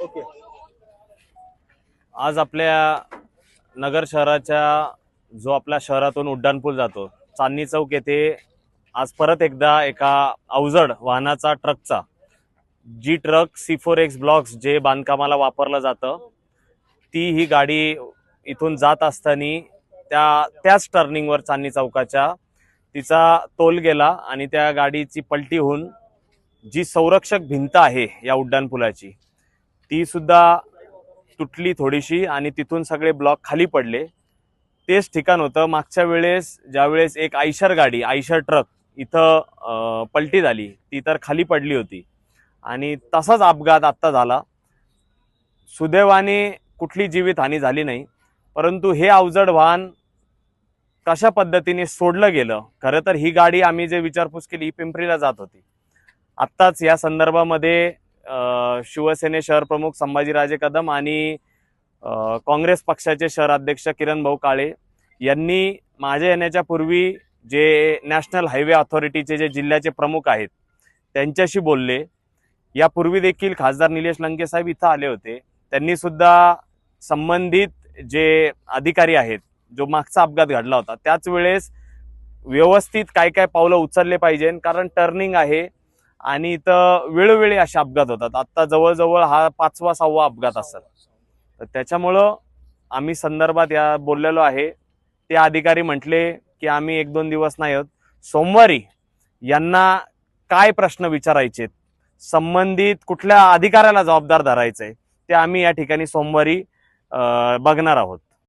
Okay. आज आपल्या नगर शहराच्या जो आपल्या शहरातून उड्डाणपूल जातो चांदणी चौक येथे आज परत एकदा एका अवजड वाहनाचा ट्रकचा जी truck C four X blocks जे बांधकामाला वापरलं जातं ती ही गाडी इथून जात असताना त्या त्याच टर्निंगवर चांदणी चौकाच्या तिचा तोल गेला आणि त्या गाडीची पलटी होऊन जी संरक्षक भिंत आहे या उड्डाणपुलाची ती सुद्धा तुटली थोडीशी आणि तिथून सगळे ब्लॉक खाली पडले. तेच ठिकाण होतं. मागच्या वेळेस ज्यावेळेस एक आयशर गाडी आयशर ट्रक इथं पलटी झाली. ती तर खाली पडली होती. आणि तसाच अपघात आत्ता झाला. सुदैवाने कुठली जीवितहानी झाली नाही. परंतु हे अवजड वाहन कशा पद्धतीने सोडलं गेलं? खरं तर ही गाडी आम्ही जे विचारपूस केली ही पिंपरीला जात होती. आत्ताच या संदर्भामध्ये शिवसेने शहर प्रमुख संभाजीराजे कदम आणि काँग्रेस पक्षाचे शहर अध्यक्ष किरण भाऊ काळे यांनी माझ्या येण्याच्या पूर्वी जे नॅशनल हायवे ऑथॉरिटीचे जे जिल्ह्याचे प्रमुख आहेत त्यांच्याशी बोलले. यापूर्वी देखील खासदार निलेश लंके साहेब इथं आले होते. त्यांनी सुद्धा संबंधित जे अधिकारी आहेत जो मागचा अपघात घडला होता त्याच वेळेस व्यवस्थित काय काय पावलं उचलले पाहिजे कारण टर्निंग आहे. आणि इथं वेळोवेळी असे अपघात होतात. आत्ता जवळजवळ हा पाचवा सहावा अपघात असेल. तर त्याच्यामुळं आम्ही संदर्भात या बोललेलो आहे. ते अधिकारी म्हटले की आम्ही एक दोन दिवस नाही आहोत सोमवारी यांना काय प्रश्न विचारायचे संबंधित कुठल्या अधिकाऱ्याला जबाबदार धरायचं आहे ते आम्ही या ठिकाणी सोमवारी बघणार आहोत.